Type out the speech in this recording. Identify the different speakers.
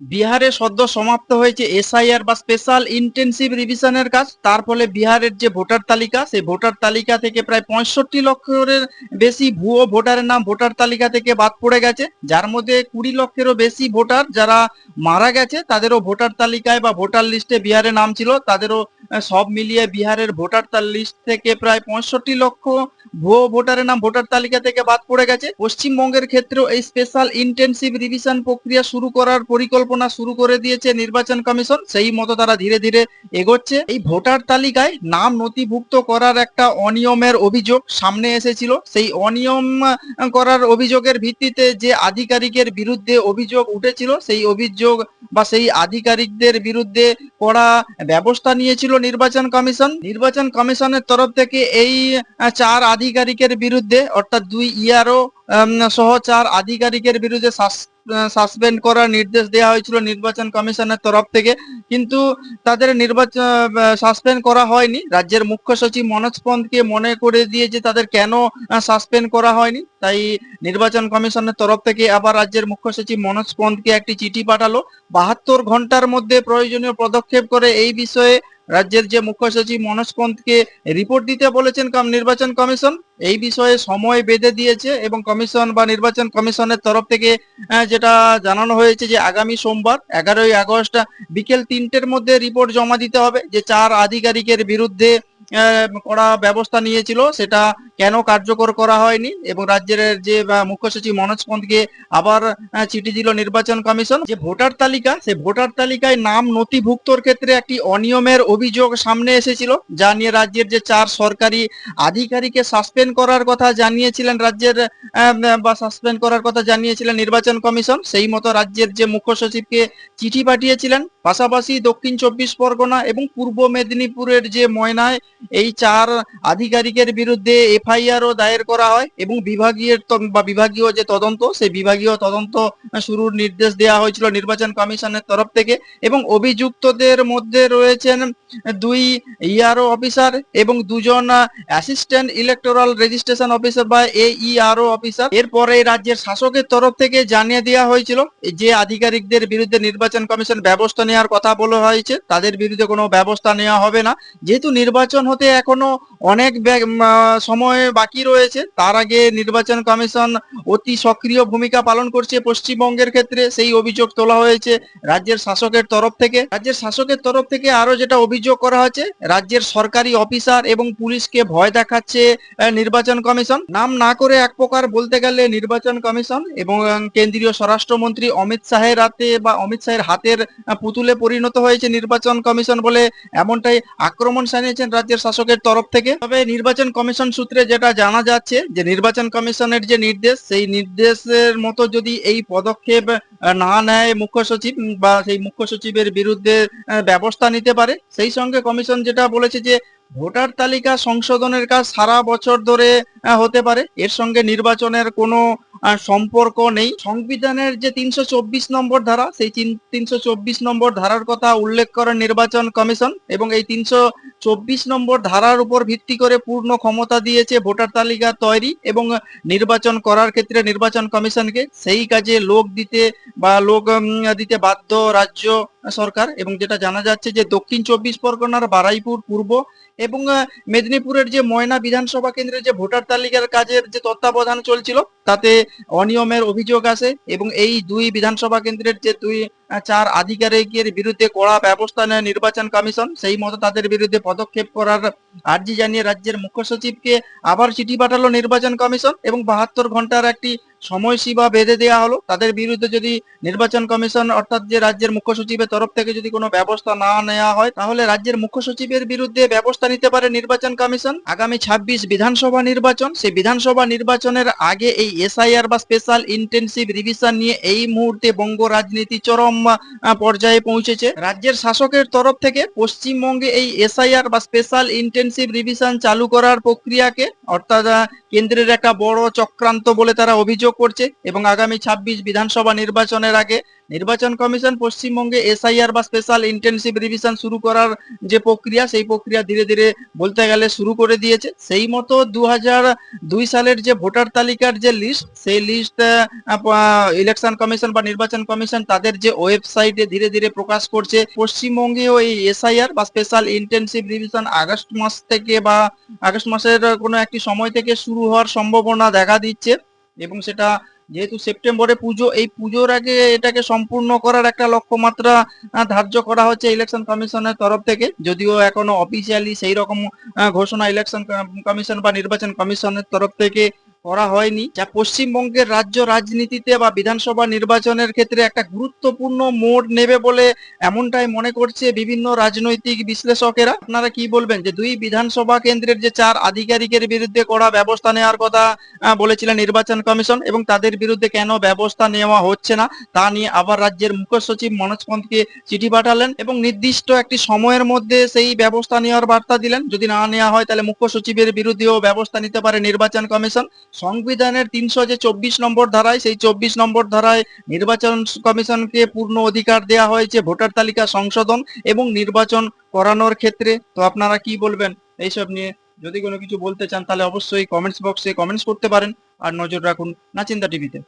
Speaker 1: বিহারে সদ্য সমাপ্ত হয়েছে এসআইআর বা স্পেশাল ইন্টেনসিভ রিভিশনের কাজ। তার ফলে বিহারের যে ভোটার তালিকা, সেই ভোটার তালিকা থেকে প্রায় পঁয়ষট্টি লক্ষের বেশি ভুয়ো ভোটারের নাম ভোটার তালিকা থেকে বাদ পড়ে গেছে। যার মধ্যে কুড়ি লক্ষেরও বেশি ভোটার যারা মারা গেছে, তাদেরও ভোটার তালিকায় বা ভোটার লিস্টে বিহারে নাম ছিল। তাদেরও সব মিলিয়ে বিহারের ভোটার লিস্ট থেকে প্রায় পঁয়ষট্টি লক্ষ ভুয়ো ভোটারের নাম ভোটার তালিকা থেকে বাদ পড়ে গেছে। পশ্চিমবঙ্গের ক্ষেত্রেও এই স্পেশাল ইন্টেনসিভ রিভিশন প্রক্রিয়া শুরু করার পরিকল্পনা শুরু করে দিয়েছে নির্বাচন কমিশন, সেই মতো তারা ধীরে ধীরে এগোচ্ছে। এই ভোটার তালিকায় নাম নথিভুক্ত করার একটা অনিয়মের অভিযোগ সামনে এসেছিল। সেই অনিয়ম করার অভিযোগের ভিত্তিতে যে আধিকারিকের বিরুদ্ধে অভিযোগ উঠেছিল, সেই অভিযোগ বা সেই আধিকারিকদের বিরুদ্ধে কড়া ব্যবস্থা নিয়েছিল নির্বাচন কমিশন। নির্বাচন কমিশনের তরফ থেকে এই চার আধিকারিকের বিরুদ্ধে, অর্থাৎ দুই ইয়ারও সহ চার আধিকারিকের বিরুদ্ধে সাসপেন্ড করার নির্দেশ দেওয়া হয়েছিল নির্বাচন কমিশনের তরফ থেকে। কিন্তু তাদের নির্বাচন সাসপেন্ড করা হয়নি। রাজ্যের মুখ্য সচিব মনোজ পন্তকে মনে করে দিয়েছে তাদের কেন সাসপেন্ড করা হয়নি তাই নির্বাচন কমিশনের তরফ থেকে আবার রাজ্যের মুখ্য সচিব মনোজ পন্তকে একটি চিঠি পাঠালো। বাহাত্তর ঘণ্টার মধ্যে প্রয়োজনীয় পদক্ষেপ করে এই বিষয়ে রাজ্যের যে মুখ্য সচিব মনোজ পন্তকে রিপোর্ট দিতে বলেছেন নির্বাচন কমিশন। এই বিষয়ে সময় বেঁধে দিয়েছে এবং কমিশন বা নির্বাচন কমিশনের তরফ থেকে আহ, যেটা জানানো হয়েছে যে আগামী সোমবার এগারোই আগস্ট বিকেল তিনটের মধ্যে রিপোর্ট জমা দিতে হবে যে চার আধিকারিকের বিরুদ্ধে করা ব্যবস্থা নিয়েছিল সেটা কেন কার্যকর করা হয়নি? এবং রাজ্যের যে মুখ্য সচিব মনোজ পন্তকে আবার চিঠি দিল নির্বাচন কমিশন। যে ভোটার তালিকা, সে ভোটার তালিকায় নাম নথিভুক্তর ক্ষেত্রে একটি অনিয়মের অভিযোগ সামনে এসেছিল, যা নিয়ে রাজ্যের যে চার সরকারি আধিকারিককে সাসপেন্ড করার কথা জানিয়েছিলেন রাজ্যের বা সাসপেন্ড করার কথা জানিয়েছিলেন নির্বাচন কমিশন। সেই মতো রাজ্যের যে মুখ্য সচিবকে চিঠি পাঠিয়েছিলেন, পাশাপাশি দক্ষিণ চব্বিশ পরগনা এবং পূর্ব মেদিনীপুরের যে ময়নায়, এই চার আধিকারিকের বিরুদ্ধে এফআইআরও দায়ের করা হয় এবং বিভাগীয় বা বিভাগীয় যে তদন্ত সেই বিভাগীয় তদন্ত শুরুর নির্দেশ দেওয়া হয়েছিল নির্বাচন কমিশনের তরফ থেকে এবং অভিযুক্তদের মধ্যে রয়েছেন দুই ইআরও অফিসার এবং দুজন অ্যাসিস্ট্যান্ট ইলেকটোরাল রেজিস্ট্রেশন অফিসার বা এ এইআরও অফিসার। এরপরে রাজ্যের শাসকের তরফ থেকে জানিয়ে দেওয়া হয়েছিল যে আধিকারিকদের বিরুদ্ধে নির্বাচন কমিশন ব্যবস্থা নেওয়ার কথা বলা হয়েছে তাদের বিরুদ্ধে কোনো ব্যবস্থা নেওয়া হবে না। যেহেতু নির্বাচন হতে এখনও অনেক আহ, সময় বাকি রয়েছে। তার আগে নির্বাচন কমিশন অতি সক্রিয় ভূমিকা পালন করছে পশ্চিমবঙ্গের ক্ষেত্রে। সেই অভিযোগ তোলা হয়েছে রাজ্যের শাসকের তরফ থেকে। রাজ্যের শাসকের তরফ থেকে আরও যেটা অভিযোগ করা হচ্ছে রাজ্যের সরকারি অফিসার এবং পুলিশকে ভয় দেখাচ্ছে নির্বাচন কমিশন। নাম না করে এক প্রকার বলতে গেলে নির্বাচন কমিশন এবং কেন্দ্রীয় স্বরাষ্ট্রমন্ত্রী অমিত শাহের হাতে বা অমিত শাহের হাতের পুতুলে পরিণত হয়েছে নির্বাচন কমিশন বলে এমনটাই আক্রমণ জানিয়েছেন রাজ্যের শাসকের তরফ থেকে। তবে নির্বাচন কমিশন সূত্রে যেটা জানা যাচ্ছে যে নির্বাচন কমিশনের যে নির্দেশ, সেই নির্দেশের মতো যদি এই পদক্ষেপ না নেয় মুখ্য সচিব বা সেই মুখ্য সচিবের বিরুদ্ধে ব্যবস্থা নিতে পারে, সেই সঙ্গে কমিশন যেটা বলেছে যে ভোটার তালিকা সংশোধনের কাজ সারা বছর ধরে হতে পারে। এর সঙ্গে নির্বাচনের কোনো সম্পর্ক নেই। সংবিধানের যে তিনশো চব্বিশ নম্বর ধারা, সেই তিনশো চব্বিশ নম্বর ধারার কথা উল্লেখ করে নির্বাচন কমিশন এবং এই তিনশো চব্বিশ নম্বর ধারার উপর ভিত্তি করে পূর্ণ ক্ষমতা দিয়েছে ভোটার তালিকা তৈরি এবং নির্বাচন করার ক্ষেত্রে নির্বাচন কমিশনকে সেই কাজে লোক দিতে বা লোক দিতে বাধ্য রাজ্য সরকার এবং যেটা জানা যাচ্ছে যে দক্ষিণ চব্বিশ পরগনার বারাইপুর পূর্ব এবং মেদিনীপুরের যে ময়না বিধানসভা কেন্দ্রের যে ভোটার তালিকার কাজের যে তত্ত্বাবধান চলছিল, তাতে অনিয়মের অভিযোগ আসে এবং এই দুই বিধানসভা কেন্দ্রের যে দুই চার আধিকারিকের বিরুদ্ধে কড়া ব্যবস্থা নেয় নির্বাচন কমিশন, সেই মতো তাদের বিরুদ্ধে পদক্ষেপ করার আর্জি জানিয়ে রাজ্যের মুখ্য সচিবকে আবার চিঠি পাঠালো নির্বাচন কমিশন এবং বাহাত্তর ঘণ্টার একটি সময়সীমা বেঁধে দেওয়া হলো। তাদের বিরুদ্ধে যদি নির্বাচন কমিশন অর্থাৎ যে রাজ্যের মুখ্য সচিবের তরফ থেকে যদি কোনো ব্যবস্থা না নেওয়া হয়, তাহলে রাজ্যের মুখ্য সচিবের বিরুদ্ধে ব্যবস্থা নিতে পারে নির্বাচন কমিশন। আগামী ছাব্বিশ বিধানসভা নির্বাচন, সেই বিধানসভা নির্বাচনের আগে এই এসআইআর বা স্পেশাল ইন্টেনসিভ রিভিশন নিয়ে এই মুহূর্তে বঙ্গ রাজনীতি চরম পর্যায়ে পৌঁছেছে। রাজ্যের শাসকের তরফ থেকে পশ্চিমবঙ্গে এই এসআইআর বা স্পেশাল ইন্টেনসিভ রিভিশন চালু করার প্রক্রিয়াকে, অর্থাৎ কেন্দ্রের একটা বড় চক্রান্ত বলে তারা অভিযোগ করছে এবং আগামী ছাব্বিশ বিধানসভা নির্বাচনের আগে নির্বাচন কমিশন পশ্চিমবঙ্গে এসআইআর বা স্পেশাল ইন্টেনসিভ রিভিশন শুরু করার যে প্রক্রিয়া, সেই প্রক্রিয়া ধীরে ধীরে বলতে গেলে শুরু করে দিয়েছে। সেই মতো দু দুই সালের যে ভোটার তালিকার যে লিস্ট সেই লিস্ট ইলেকশন কমিশন বা নির্বাচন কমিশন তাদের যে ওয়েবসাইটে ধীরে ধীরে প্রকাশ করছে। পশ্চিমবঙ্গেও এই এসআইআর বা স্পেশাল ইন্টেনসিভ রিভিশন আগস্ট মাস থেকে বা আগস্ট মাসের কোনো একটি সময় থেকে শুরু হওয়ার সম্ভাবনা দেখা দিচ্ছে। এবং সেটা যেহেতু সেপ্টেম্বরে পুজো, এই পুজোর আগে এটাকে সম্পূর্ণ করার একটা লক্ষ্যমাত্রা ধার্য করা হচ্ছে ইলেকশন কমিশনের তরফ থেকে। যদিও এখনও অফিসিয়ালি সেই রকম ঘোষণা ইলেকশন কমিশন বা নির্বাচন কমিশনের তরফ থেকে করা হয়নি। যা পশ্চিমবঙ্গের রাজ্য রাজনীতিতে বা বিধানসভা নির্বাচনের ক্ষেত্রে একটা গুরুত্বপূর্ণ মোড় নেবে বলে এমনটাই মনে করছে বিভিন্ন রাজনৈতিক বিশ্লেষকেরা। আপনারা কি বলবেন যে দুই বিধানসভা কেন্দ্রের যে চার আধিকারিকের বিরুদ্ধে কড়া ব্যবস্থা নেওয়ার কথা বলেছিলেন নির্বাচন কমিশন এবং তাদের বিরুদ্ধে কেন ব্যবস্থা নেওয়া হচ্ছে না, তা নিয়ে আবার রাজ্যের মুখ্য সচিব মনোজ পন্তকে চিঠি পাঠালেন এবং নির্দিষ্ট একটি সময়ের মধ্যে সেই ব্যবস্থা নেওয়ার বার্তা দিলেন। যদি না নেওয়া হয় তাহলে মুখ্য সচিবের বিরুদ্ধেও ব্যবস্থা নিতে পারে নির্বাচন কমিশন। সংবিধানের তিনশো যে চব্বিশ নম্বর ধারায়, সেই চব্বিশ নম্বর ধারায় নির্বাচন কমিশনকে পূর্ণ অধিকার দেয়া হয়েছে ভোটার তালিকা সংশোধন এবং নির্বাচন করানোর ক্ষেত্রে। তো আপনারা কি বলবেন এইসব নিয়ে? যদি কোনো কিছু বলতে চান তাহলে অবশ্যই কমেন্টস বক্সে কমেন্টস করতে পারেন। আর নজর রাখুন নাচিন্দা টিভিতে।